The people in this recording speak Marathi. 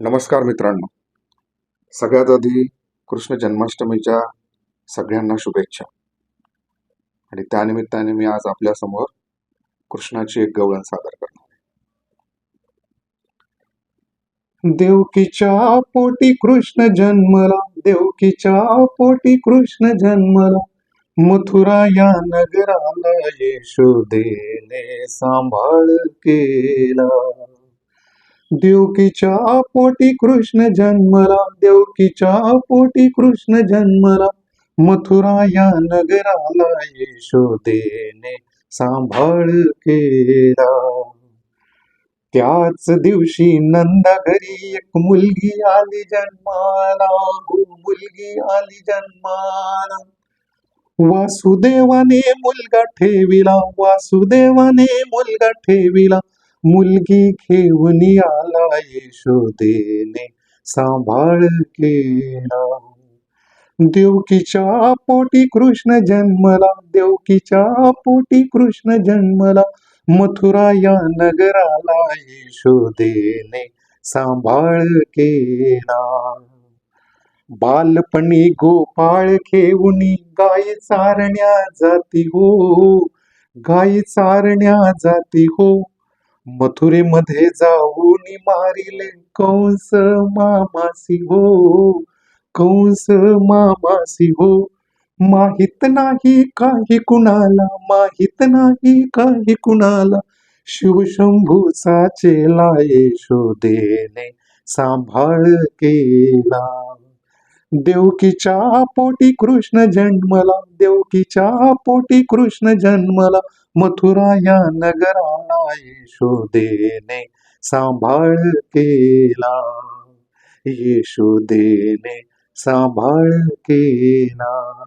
नमस्कार मित्रांनो. सगळ्यात आधी कृष्ण जन्माष्टमीच्या सगळ्यांना शुभेच्छा. आणि त्यानिमित्ताने मी आज आपल्यासमोर कृष्णाची एक गवळण सादर करणार देवकीच्या पोटी कृष्ण जन्मला देवकीच्या पोटी कृष्ण जन्मला मथुरा या नगराला यशोदेने सांभाळ केला. देवकीच्या पोटी कृष्ण जन्मला देवकीच्या पोटी कृष्ण जन्मला. मथुरा या नगराला यशोदेने सांभाळ केला. त्याच दिवशी नंदा घरी एक मुलगी आली जन्माला हो मुलगी आली जन्माला. वासुदेवाने मुलगा ठेविला वासुदेवाने मुलगा ठेविला. मुलगी घेऊन आला यशोदेने सांभाळ केला देवकीच्या पोटी कृष्ण जन्मला देवकीच्या पोटी कृष्ण जन्मला मथुरा या नगराला यशोदेने सांभाळ केला बालपणी गोपाळ घेऊनी गाय चारण्या जाती हो गाय चारण्या जाती हो मथुरेमध्ये जाऊन मारिले कंस मामासी हो. कंस मामासी हो. माहीत नाही काही कुणाला माहीत नाही काही कुणाला. शिवशंभूचा चेला यशोदेने सांभाळ केला. देवकीच्या पोटी कृष्ण जन्मला देवकीच्या पोटी कृष्ण जन्मला मथुरा या नगराला यशोदेने सांभाळ केला. यशोदेने सांभाळ केला.